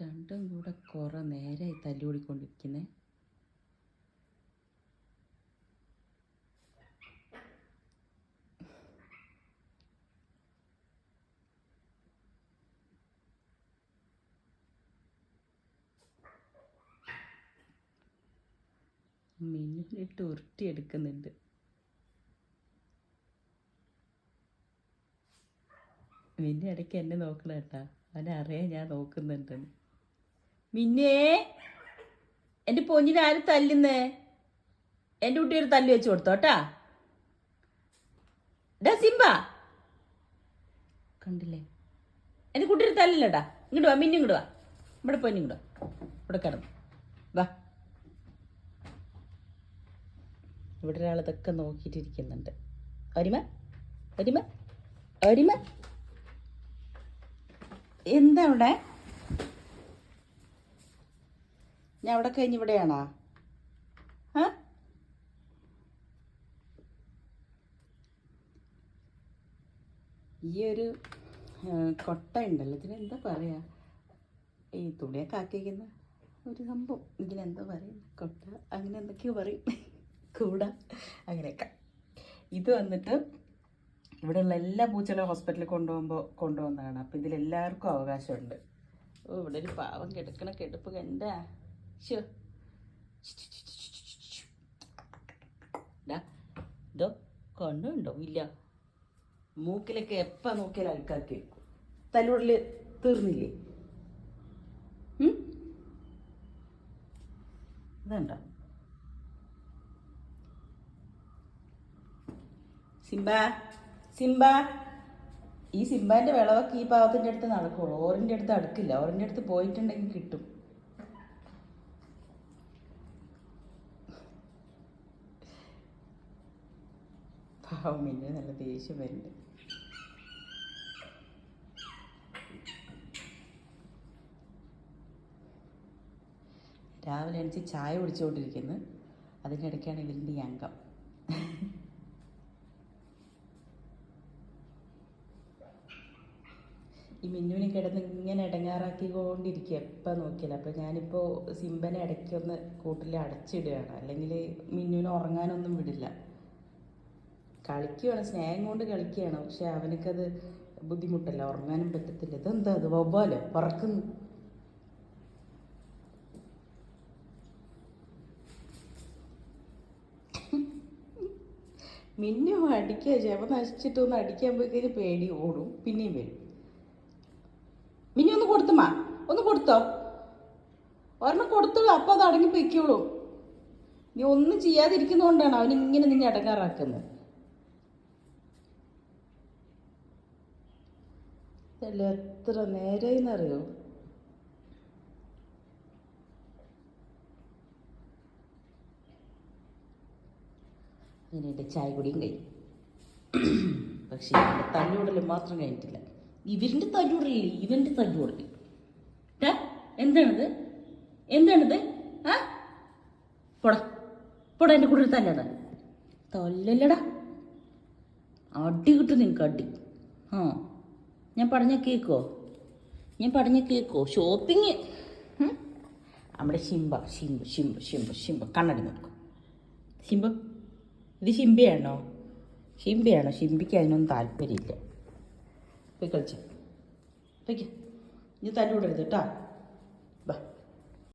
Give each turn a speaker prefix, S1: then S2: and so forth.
S1: രണ്ടും കൂടെ കുറേ നേരമായി തല്ലുകൂടിക്കൊണ്ടിരിക്കുന്നേ മിന്നുലിട്ട് ഉരുട്ടിയെടുക്കുന്നുണ്ട്. മിന്നു ഇടയ്ക്ക് എന്നെ നോക്കണം കേട്ടാ. അവനറിയാം ഞാൻ നോക്കുന്നുണ്ടെന്ന്. മിന്നേ എന്റെ പൊന്നിനെ ആര് തല്ലുന്നേ? എന്റെ കുട്ടി ഒരു തല്ല് വെച്ച് കൊടുത്തോട്ടാ ഡാ സിംബ. കണ്ടില്ലേ? എന്റെ കുട്ടി ഒരു തല്ലില്ലടാ ഇങ്ങോട്ട് വാ മിന്നു ഇങ്ങോട്ട് വാ. ഇവിടെ പൊന്നി ഇങ്ങോട്ട് വാ ഇവിടെ കിടന്നു. വാ. ഇവിടെ ഒരാൾ ഇതൊക്കെ നോക്കിയിട്ടിരിക്കുന്നുണ്ട്. അരിമ? അരിമ? അരിമ? എന്താ അവിടെ? ഞാൻ അവിടെ കഴിഞ്ഞ് ഇവിടെയാണോ? ഈ ഒരു കൊട്ട ഉണ്ടല്ലോ ഇതിനെന്താ പറയാ? ഈ തുണിയൊക്കെ ആക്കിയിരിക്കുന്ന ഒരു സംഭവം. ഇതിനെന്താ പറയും? കൊട്ട. അങ്ങനെ എന്തൊക്കെയോ പറയും. കൂട. അങ്ങനെയൊക്കെ. ഇത് വന്നിട്ട് ഇവിടെയുള്ള എല്ലാ പൂച്ചകളും ഹോസ്പിറ്റലിൽ കൊണ്ടുപോകുമ്പോൾ കൊണ്ടുപോകുന്നതാണ് അപ്പോൾ ഇതിലെല്ലാവർക്കും അവകാശമുണ്ട്. ഓ ഇവിടെ ഒരു പാവം കിടക്കണ കിടപ്പ് കണ്ട. ഇതോ കണ്ണുണ്ടോ? ഇല്ല. മൂക്കിലൊക്കെ എപ്പോൾ നോക്കിയാലും അഴുക്കാക്കി വെക്കും തലൂടൽ തീർന്നില്ലേ? ഇതുണ്ടോ. Simba Simba. ഈ സിംബാന്റെ വിളവൊക്കെ ഈ പാവത്തിന്റെ അടുത്ത് നടക്കുള്ളൂ. ഓറിന്റെ അടുത്ത് അടുക്കില്ല. ഓറിന്റെ അടുത്ത് പോയിട്ടുണ്ടെങ്കിൽ കിട്ടും. പാവം പിന്നെ നല്ല ദേഷ്യം വരുന്നുണ്ട്. രാവിലെ എണിച്ച് ചായ കുടിച്ചുകൊണ്ടിരിക്കുന്നു. അതിന്റെ ഇടയ്ക്കാണ് ഇവരിന്റെ ഈ അംഗം. ഈ മിന്നുവിനെ കിടന്ന് ഇങ്ങനെ ഇടങ്ങാറാക്കിക്കൊണ്ടിരിക്കുക എപ്പോൾ നോക്കിയില്ല അപ്പോൾ ഞാനിപ്പോൾ സിംബനെ ഇടയ്ക്കൊന്ന് കൂട്ടിൽ അടച്ചിടുകയാണ് അല്ലെങ്കിൽ മിന്നുവിനെ ഉറങ്ങാനൊന്നും വിടില്ല. കളിക്കുകയാണ് സ്നേഹം കൊണ്ട് കളിക്കുകയാണ്. പക്ഷെ അവനക്കത് ബുദ്ധിമുട്ടല്ല ഉറങ്ങാനും പറ്റത്തില്ല. ഇതെന്താ അത്? വവ്വാൽ പറക്കുന്നു. മിന്നു അടിക്കുക ചേപ്പ നശിച്ചിട്ടൊന്ന് അടിക്കാൻ പോയി കഴിഞ്ഞാൽ പേടി ഓടും പിന്നെയും വരും. മിന്നു ഒന്ന് കൊടുത്തുമാ ഒന്ന് കൊടുത്തോ? ഒരെണ്ണം കൊടുത്തുള്ളൂ അപ്പോൾ അത് അടങ്ങി പൊയ്ക്കോളൂ. നീ ഒന്നും ചെയ്യാതിരിക്കുന്നതുകൊണ്ടാണ് അവൻ ഇങ്ങനെ നിന്നെ അടങ്ങാറാക്കുന്നത്. അല്ല? എത്ര നേരെന്നറിയോ അങ്ങനെ എന്റെ ചായ കുടിയും കഴി. പക്ഷേ എന്റെ തല്ലുകൂടൽ മാത്രം കഴിഞ്ഞിട്ടില്ല. ഇവരിന്റെ തല്ലുകൂടലില്ലേ ഇവന്റെ തല്ലുകൂടൽ എന്താണിത്? എന്താണിത്? ആ? പോടാ. പോടാ എന്റെ കൂടെ തല്ലടാ. തല്ലല്ലടാ. അടി കിട്ടും നിങ്ങൾക്ക് അടി. ആ. ഞാൻ പറഞ്ഞ കേക്കോ? ഞാൻ പറഞ്ഞ കേക്കോ? ഷോപ്പിങ് നമ്മുടെ ശിംബ ശിംബ ശിംബ ശിംബ ശിംബ. കണ്ണടി നോക്കും. ശിംബ ഇത് ശിംബയാണോ? ശിംബയാണോ? ശിംബിക്ക് അതിനൊന്നും താല്പര്യമില്ല. പോയി കളിച്ച. ഇത് നീ തല്ലുകൂടരുത് കേട്ടോ.